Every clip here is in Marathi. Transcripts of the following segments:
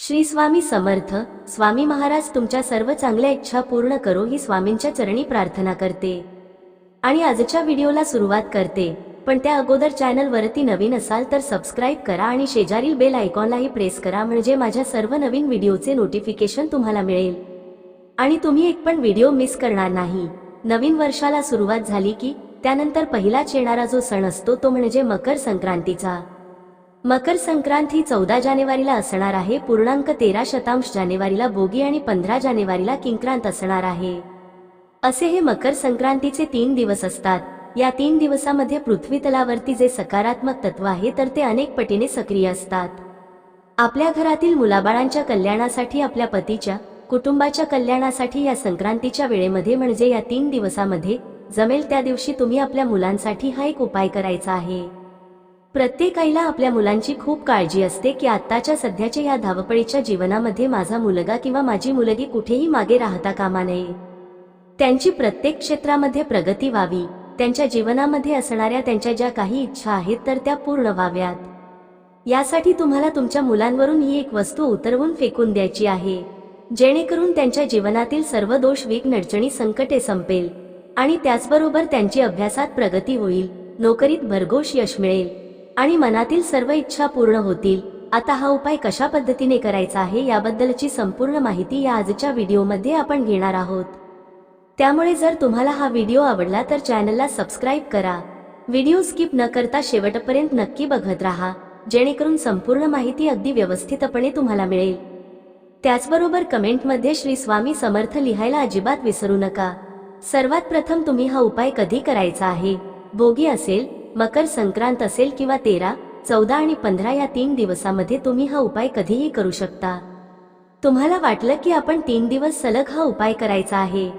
श्री स्वामी समर्थ स्वामी महाराज तुमच्या सर्व चांगल्या इच्छा पूर्ण करो ही स्वामींच्या चरणी प्रार्थना करते. आणि आजच्या व्हिडिओला सुरुवात करते पण त्या अगोदर चॅनल वरती नवीन असाल तर सबस्क्राईब करा आणि शेजारील बेल आयकॉनलाही प्रेस करा म्हणजे माझ्या सर्व नवीन व्हिडिओचे नोटिफिकेशन तुम्हाला मिळेल. आणि तुम्ही एक पण व्हिडिओ मिस करणार नाही. नवीन वर्षाला सुरुवात झाली की त्यानंतर पहिलाच येणारा जो सण असतो तो म्हणजे मकर संक्रांतीचा. मकर संक्रांत ही चौदा जानेवारीला असणार आहे पूर्णांक तेरा शतांश जानेवारीला बोगी आणि पंधरा जानेवारीला किंक्रांत असणार आहे. असे हे मकर संक्रांतीचे तीन दिवस असतात. या तीन दिवसामध्ये पृथ्वी तलावरती जे सकारात्मक तत्व आहे तर ते अनेक पटीने सक्रिय असतात. आपल्या घरातील मुलाबाळांच्या कल्याणासाठी आपल्या पतीच्या कुटुंबाच्या कल्याणासाठी या संक्रांतीच्या वेळेमध्ये म्हणजे या तीन दिवसामध्ये जमेल त्या दिवशी तुम्ही आपल्या मुलांसाठी हा एक उपाय करायचा आहे. प्रत्येक आईला आपल्या मुलांची खूप काळजी असते की आत्ताच्या सध्याच्या या धावपळीच्या जीवनामध्ये माझा मुलगा किंवा माझी मुलगी कुठेही मागे राहता कामा नये. त्यांची प्रत्येक क्षेत्रामध्ये प्रगती व्हावी त्यांच्या जीवनामध्ये असणाऱ्या त्यांच्या ज्या काही इच्छा आहेत तर त्या पूर्ण व्हाव्यात. यासाठी तुम्हाला तुमच्या मुलांवरून ही एक वस्तू उतरवून फेकून द्यायची आहे जेणेकरून त्यांच्या जीवनातील सर्व दोष विघ्न अडचणी संकटे संपेल आणि त्याचबरोबर त्यांची अभ्यासात प्रगती होईल नोकरीत भरघोष यश मिळेल. आणि मनातील सर्व इच्छा पूर्ण होतील. आता हा उपाय कशा पद्धतीने करायचा आहे याबद्दलची संपूर्ण माहिती या आजच्या व्हिडिओमध्ये आपण घेणार आहोत. त्यामुळे जर तुम्हाला हा व्हिडिओ आवडला तर चॅनलला सबस्क्राईब करा. व्हिडिओ स्किप न करता शेवटपर्यंत नक्की बघत राहा जेणेकरून संपूर्ण माहिती अगदी व्यवस्थितपणे तुम्हाला मिळेल. त्याचबरोबर कमेंटमध्ये श्री स्वामी समर्थ लिहायला अजिबात विसरू नका. सर्वात प्रथम तुम्ही हा उपाय कधी करायचा आहे? भोगी असेल मकर संक्रांत असेल किंवा तेरा चौदा आणि पंधरा या तीन दिवसामध्ये तुम्ही हा उपाय कधीही करू शकता. तुम्हाला वाटलं की आपण तीन दिवस सलग हा उपाय करायचा आहे.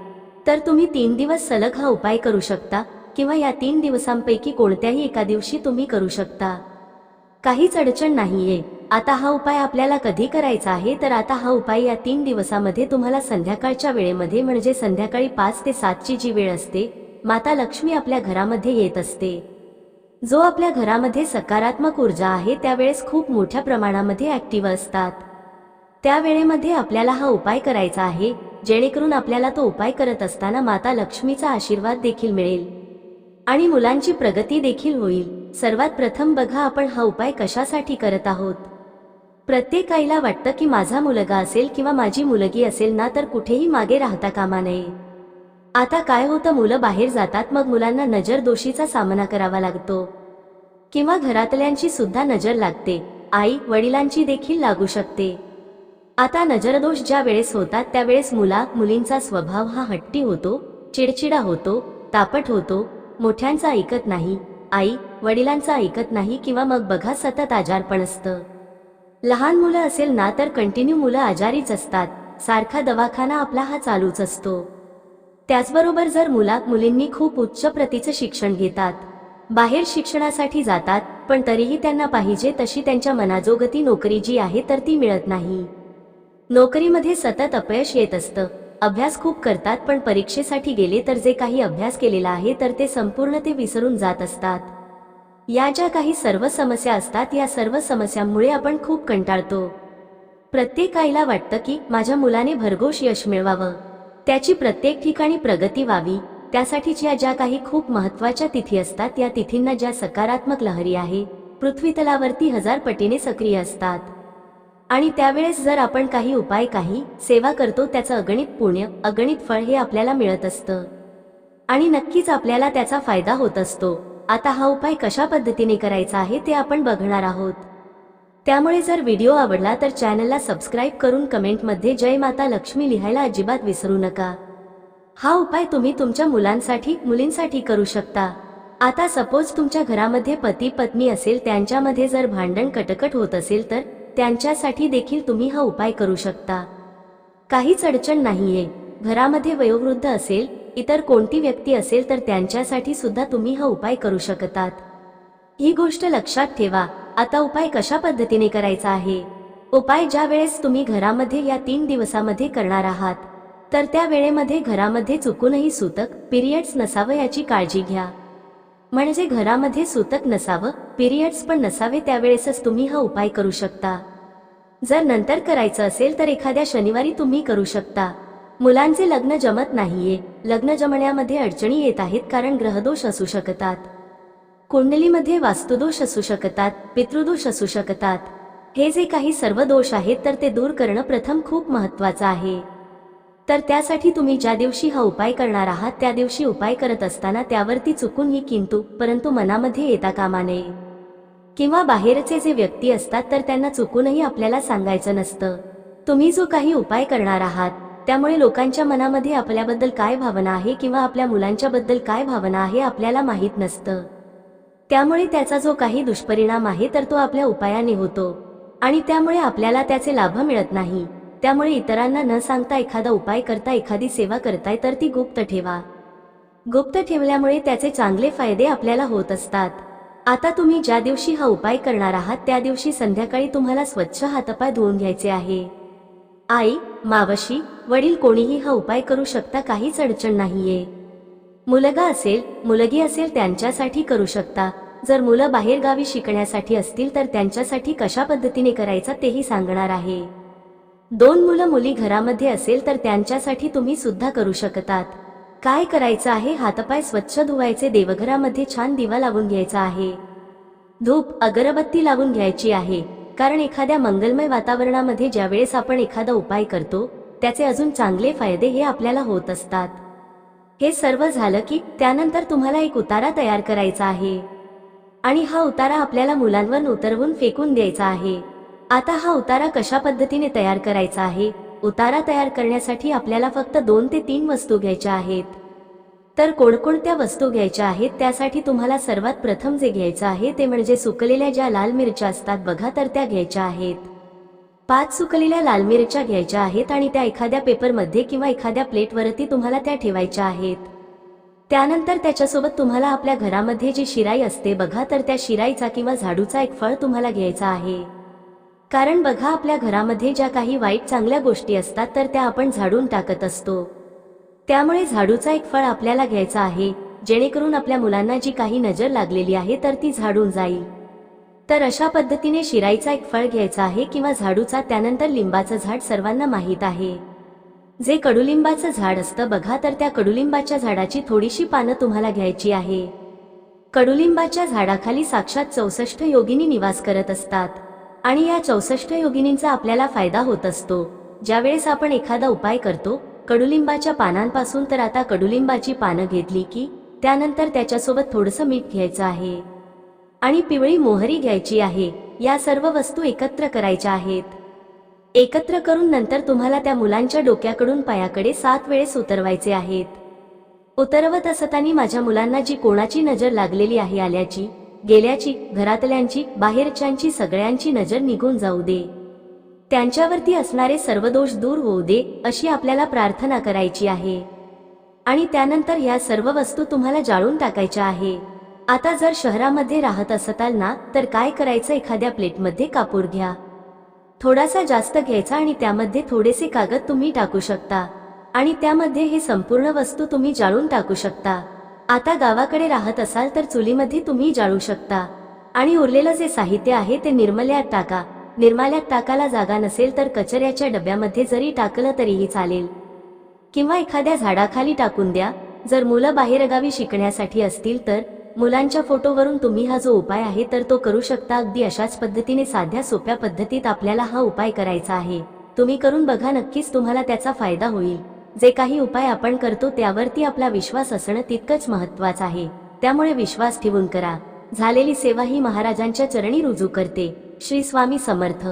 तर तुम्ही तीन दिवस सलग हा उपाय करू शकता किंवा या तीन दिवसांपैकी कोणत्याही एका दिवशी तुम्ही करू शकता. काहीच अडचण नाहीये. आता हा उपाय आपल्याला कधी करायचा आहे? तर आता हा उपाय या तीन दिवसामध्ये तुम्हाला संध्याकाळच्या वेळेमध्ये म्हणजे संध्याकाळी पाच ते सातची जी वेळ असते माता लक्ष्मी आपल्या घरामध्ये येत असते. जो आपल्या घरामध्ये सकारात्मक ऊर्जा आहे त्यावेळेस खूप मोठ्या प्रमाणामध्ये ऍक्टिव्ह असतात. त्या वेळेमध्ये आपल्याला हा उपाय करायचा आहे जेणेकरून आपल्याला तो उपाय करत असताना माता लक्ष्मीचा आशीर्वाद देखील मिळेल. आणि मुलांची प्रगती देखील होईल. सर्वात प्रथम बघा आपण हा उपाय कशासाठी करत आहोत. प्रत्येक आईला वाटतं की माझा मुलगा असेल किंवा माझी मुलगी असेल ना तर कुठेही मागे राहता कामा नये. आता काय होतं मुलं बाहेर जातात मग मुलांना नजर दोषीचा सामना करावा लागतो. किंवा घरातल्यांची सुद्धा नजर लागते. आई वडिलांची देखील लागू शकते. आता नजरदोष ज्या वेळेस होतात त्यावेळेस मुला मुलींचा स्वभाव हा हट्टी होतो चिडचिडा होतो तापट होतो मोठ्यांचा ऐकत नाही आई वडिलांचा ऐकत नाही किंवा मग बघा सतत आजारपण असतं. लहान मुलं असेल ना तर कंटिन्यू मुलं आजारीच असतात. सारखा दवाखाना आपला हा चालूच असतो. त्याचबरोबर जर मुला मुलींनी खूप उच्च प्रतीचं शिक्षण घेतात बाहेर शिक्षणासाठी जातात पण तरीही त्यांना पाहिजे तशी त्यांच्या मनाजोगती नोकरी जी आहे तर ती मिळत नाही. नोकरीमध्ये सतत अपयश येत असतं. अभ्यास खूप करतात पण परीक्षेसाठी गेले तर जे काही अभ्यास केलेला आहे तर ते संपूर्ण ते विसरून जात असतात. या ज्या काही सर्व समस्या असतात या सर्व समस्यांमुळे आपण खूप कंटाळतो. प्रत्येक आईला वाटतं की माझ्या मुलाने भरघोष यश मिळवावं. त्याची प्रत्येक ठिकाणी प्रगती व्हावी. त्यासाठीच्या ज्या काही खूप महत्त्वाच्या तिथी असतात या तिथींना ज्या सकारात्मक लहरी आहे पृथ्वी तलावरती हजार पटीने सक्रिय असतात. आणि त्यावेळेस जर आपण काही उपाय काही सेवा करतो त्याचं अगणित पुण्य अगणित फळ हे आपल्याला मिळत असतं. आणि नक्कीच आपल्याला त्याचा फायदा होत असतो. आता हा उपाय कशा पद्धतीने करायचा आहे ते आपण बघणार आहोत. त्यामुळे जर व्हिडिओ आवडला तर चॅनलला सबस्क्राईब करून कमेंटमध्ये जय माता लक्ष्मी लिहायला अजिबात विसरू नका. हा उपाय तुम्ही तुमच्या मुलांसाठी मुलींसाठी करू शकता. आता सपोज तुमच्या घरामध्ये पती पत्नी असेल त्यांच्यामध्ये जर भांडण कटकट होत असेल तर त्यांच्यासाठी देखील तुम्ही हा उपाय करू शकता. काहीच अडचण नाहीये. घरामध्ये वयोवृद्ध असेल इतर कोणती व्यक्ती असेल तर त्यांच्यासाठी सुद्धा तुम्ही हा उपाय करू शकतात. ही गोष्ट लक्षात ठेवा. आता उपाय कशा पद्धतीने करायचा आहे? उपाय ज्या वेळेस तुम्ही घरामध्ये या तीन दिवसामध्ये करणार आहात तर त्या वेळेमध्ये घरामध्ये चुकूनही सूतक पिरियड्स नसावं याची काळजी घ्या. म्हणजे घरामध्ये सूतक नसावं पिरियड्स पण नसावे त्यावेळेसच तुम्ही हा उपाय करू शकता. जर नंतर करायचं असेल तर एखाद्या शनिवारी तुम्ही करू शकता. मुलांचे लग्न जमत नाहीये लग्न जमण्यामध्ये अडचणी येत आहेत कारण ग्रहदोष असू शकतात. कुंडलीमध्ये वास्तुदोष असू शकतात पितृदोष असू शकतात. हे जे काही सर्व दोष आहेत तर ते दूर करणं प्रथम खूप महत्वाचं आहे. तर त्यासाठी तुम्ही ज्या दिवशी हा उपाय करणार आहात त्या दिवशी उपाय करत असताना त्यावरती चुकून ही किंतु परंतु मनामध्ये येता कामा नये. किंवा बाहेरचे जे व्यक्ती असतात तर त्यांना चुकूनही आपल्याला सांगायचं नसतं. तुम्ही जो काही उपाय करणार आहात त्यामुळे लोकांच्या मनामध्ये आपल्याबद्दल काय भावना आहे किंवा आपल्या मुलांच्या बद्दल काय भावना आहे आपल्याला माहीत नसतं. त्यामुळे त्याचा जो काही दुष्परिणाम आहे तर तो आपल्या उपायाने होतो. आणि त्यामुळे आपल्याला त्याचे लाभ मिळत नाही. त्यामुळे इतरांना न सांगता एखादा उपाय करता एखादी सेवा करताय तर ती गुप्त ठेवा. गुप्त ठेवल्यामुळे त्याचे चांगले फायदे आपल्याला होत असतात. आता तुम्ही ज्या दिवशी हा उपाय करणार आहात त्या दिवशी संध्याकाळी तुम्हाला स्वच्छ हातपाय धुवून घ्यायचे आहे. आई मावशी वडील कोणीही हा उपाय करू शकता काहीच अडचण नाहीये. मुलगा असेल मुलगी असेल त्यांच्यासाठी करू शकता. जर मुलं बाहेरगावी शिकण्यासाठी असतील तर त्यांच्यासाठी कशा पद्धतीने करायचा तेही सांगणार आहे. दोन मुलं मुली घरामध्ये असेल तर त्यांच्यासाठी तुम्ही सुद्धा करू शकतात. काय करायचं आहे? हातपाय स्वच्छ धुवायचे देवघरामध्ये छान दिवा लावून घ्यायचा आहे. धूप अगरबत्ती लावून घ्यायची आहे. कारण एखाद्या मंगलमय वातावरणामध्ये ज्यावेळेस आपण एखादा उपाय करतो त्याचे अजून चांगले फायदे हे आपल्याला होत असतात. हे सर्व झालं की त्यानंतर तुम्हाला एक उतारा तयार करायचा आहे. आणि हा उतारा आपल्याला मुलांवर उतरवून फेकून द्यायचा आहे. आता हा उतारा कशा पद्धतीने तयार करायचा आहे? उतारा तयार करण्यासाठी आपल्याला फक्त दोन ते तीन वस्तू घ्यायच्या आहेत. तर कोणकोणत्या वस्तू घ्यायच्या आहेत त्यासाठी तुम्हाला सर्वात प्रथम जे घ्यायचं आहे ते म्हणजे सुकलेल्या ज्या लाल मिरच्या असतात बघा तर त्या घ्यायच्या आहेत. पाच सुकलेल्या लाल मिरच्या घ्यायच्या आहेत आणि त्या एखाद्या पेपरमध्ये किंवा एखाद्या प्लेटवरती तुम्हाला त्या ठेवायच्या आहेत. त्यानंतर त्याच्यासोबत तुम्हाला आपल्या घरामध्ये जी शिराई असते बघा तर त्या शिराईचा किंवा झाडूचा एक फळ तुम्हाला घ्यायचा आहे. कारण बघा आपल्या घरामध्ये ज्या काही वाईट चांगल्या गोष्टी असतात तर त्या आपण झाडून टाकत असतो. त्यामुळे झाडूचा एक फळ आपल्याला घ्यायचा आहे. जेणेकरून आपल्या मुलांना जी काही नजर लागलेली आहे तर ती झाडून जाईल. तर अशा पद्धतीने शिराईचा एक फळ घ्यायचा आहे किंवा झाडूचा त्यानंतर लिंबाचं झाड सर्वांना माहीत आहे. जे कडुलिंबाचं झाड असतं बघा तर त्या कडुलिंबाच्या झाडाची थोडीशी पानं तुम्हाला घ्यायची आहे. कडुलिंबाच्या झाडाखाली साक्षात चौसष्ट योगिनी निवास करत असतात. आणि या चौसष्ट योगिनींचा आपल्याला फायदा होत असतो. ज्यावेळेस आपण एखादा उपाय करतो कडुलिंबाच्या पानांपासून तर आता कडुलिंबाची पानं घेतली की त्यानंतर त्याच्यासोबत थोडंसं मीठ घ्यायचं आहे. आणि पिवळी मोहरी घ्यायची आहे. या सर्व वस्तू एकत्र करायच्या आहेत. एकत्र करून नंतर तुम्हाला त्या मुलांच्या डोक्याकडून पायाकडे सात वेळेस उतरवायचे आहेत. उतरवत असताना माझ्या मुलांना जी कोणाची नजर लागलेली आहे आल्याची गेल्याची घरातल्यांची बाहेरच्यांची सगळ्यांची नजर निघून जाऊ दे. त्यांच्यावरती असणारे सर्व दोष दूर होऊ दे अशी आपल्याला प्रार्थना करायची आहे. आणि त्यानंतर या सर्व वस्तू तुम्हाला जाळून टाकायच्या आहे. आता जर शहरामध्ये राहत असताल ना तर काय करायचं एखाद्या प्लेटमध्ये कापूर घ्या. थोडासा जास्त घ्यायचा आणि त्यामध्ये थोडेसे कागद तुम्ही टाकू शकता. आणि त्यामध्ये हे संपूर्ण वस्तू तुम्ही जाळून टाकू शकता. आता गावाकडे राहत असाल तर चुलीमध्ये तुम्ही जाळू शकता. आणि उरलेलं जे साहित्य आहे ते निर्मल्यात टाका. निर्माल्यात टाकायला जागा नसेल तर कचऱ्याच्या डब्यामध्ये जरी टाकलं तरीही चालेल. किंवा एखाद्या झाडाखाली टाकून द्या. जर मुलं बाहेरगावी शिकण्यासाठी असतील तर मुलांच्या फोटोवरून तुम्ही हा जो उपाय आहे तर तो करू शकता. अगदी अशाच पद्धतीने साध्या सोप्या पद्धतीत आपल्याला हा उपाय करायचा आहे. तुम्ही करून बघा नक्कीच तुम्हाला त्याचा फायदा होईल. जे काही उपाय आपण करतो त्यावरती आपला विश्वास असणं तितकंच महत्वाचं आहे. त्यामुळे विश्वास ठेवून करा. झालेली सेवा ही महाराजांच्या चरणी रुजू करते. श्री स्वामी समर्थ.